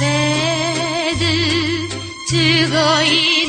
새들 즐거이